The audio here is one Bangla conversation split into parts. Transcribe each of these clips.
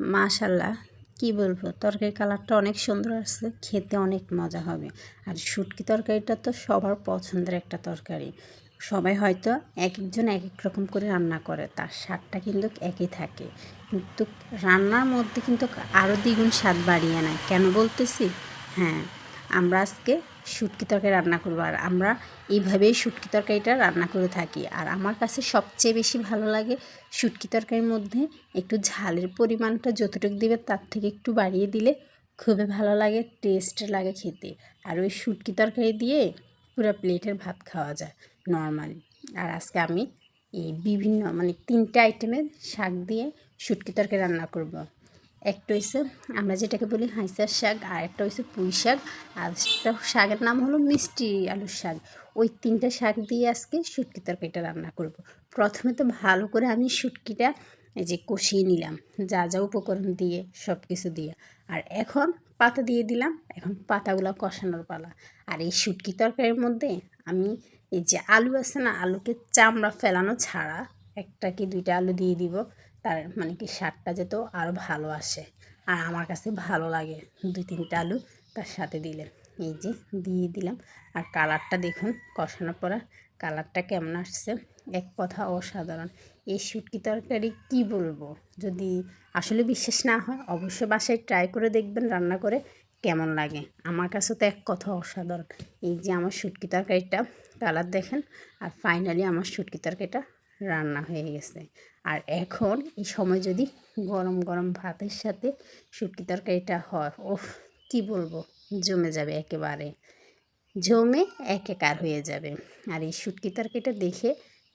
মাশাল্লাহ, কি বলব? তরকারি কালারটা অনেক সুন্দর আসছে, খেতে অনেক মজা হবে। আর শুটকি তরকারিটা তো সবার পছন্দের একটা তরকারি। সবাই হয়তো এক একজন এক এক রকম করে রান্না করে, তার স্বাদটা কিন্তু একই থাকে। কিন্তু রান্নার মধ্যে কিন্তু আরও দ্বিগুণ স্বাদ বাড়িয়ে নেয়। কেন বলতেছি? হ্যাঁ আমরা আজকে শুটকি তরকারি রান্না করব। আর আমরা এইভাবেই শুটকি তরকারিটা রান্না করে থাকি। আর আমার কাছে সবচেয়ে বেশি ভালো লাগে শুটকি তরকারির মধ্যে একটু ঝালের পরিমাণটা যতটুকু দিবে তার থেকে একটু বাড়িয়ে দিলে খুবই ভালো লাগে টেস্ট লাগে খেতে। আর ওই শুটকি তরকারি দিয়ে পুরো প্লেটের ভাত খাওয়া যায় নর্মালি আর আজকে আমি এই বিভিন্ন মানে তিনটে আইটেমের শাক দিয়ে শুটকি তরকারি রান্না করব। একটা হয়েছে আমরা যেটাকে বলি হাঁসার শাক, আর একটা হয়েছে পুঁই শাক, আর একটা শাকের নাম হলো মিষ্টি আলুর শাক। ওই তিনটা শাক দিয়ে আজকে শুটকি তরকারিটা রান্না করব। প্রথমে তো ভালো করে আমি শুটকিটা এই যে কষিয়ে নিলাম, যা যা উপকরণ দিয়ে সব কিছু দিয়ে। আর এখন পাতা দিয়ে দিলাম, এখন পাতাগুলো কষানোর পালা। আর এই শুটকি তরকারির মধ্যে আমি এই যে আলু আছে না, আলুকে চামড়া ফেলানো ছাড়া একটা কি দুইটা আলু দিয়ে দিব। তার মানে কি স্বাদটা যেত আরও ভালো আসে। আর আমার কাছে ভালো লাগে দুই তিনটা আলু তার সাথে দিলে। এই যে দিয়ে দিলাম। আর কালারটা দেখুন কষানোর পরে কালারটা কেমন আসছে। এক কথা অসাধারণ। এই শুটকি তরকারি কি বলব? যদি আসলে বিশ্বাস না হয় অবশ্যই বাসায় ট্রাই করে দেখবেন রান্না করে কেমন লাগে। আমার কাছে তো এক কথা অসাধারণ। এই যে আমার শুটকি তরকারিটা কালার দেখেন। আর ফাইনালি আমার শুটকি তরকারিটা রান্না হয়ে গেছে। আর এখন এই সময় যদি গরম গরম ভাতের সাথে শুটকি তরকারিটা হয় ও কি বলব? জমে যাবে একেবারে। জমে একেকার হয়ে যাবে। আর এই শুটকি তরকারিটা দেখে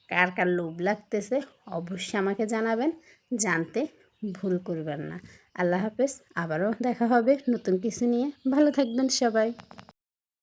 কার কার লোভ লাগতেছে অবশ্যই আমাকে জানাবেন। জানতে ভুল করবেন না। আল্লাহ হাফেজ, আবারও দেখা হবে নতুন কিছু নিয়ে। ভালো থাকবেন সবাই।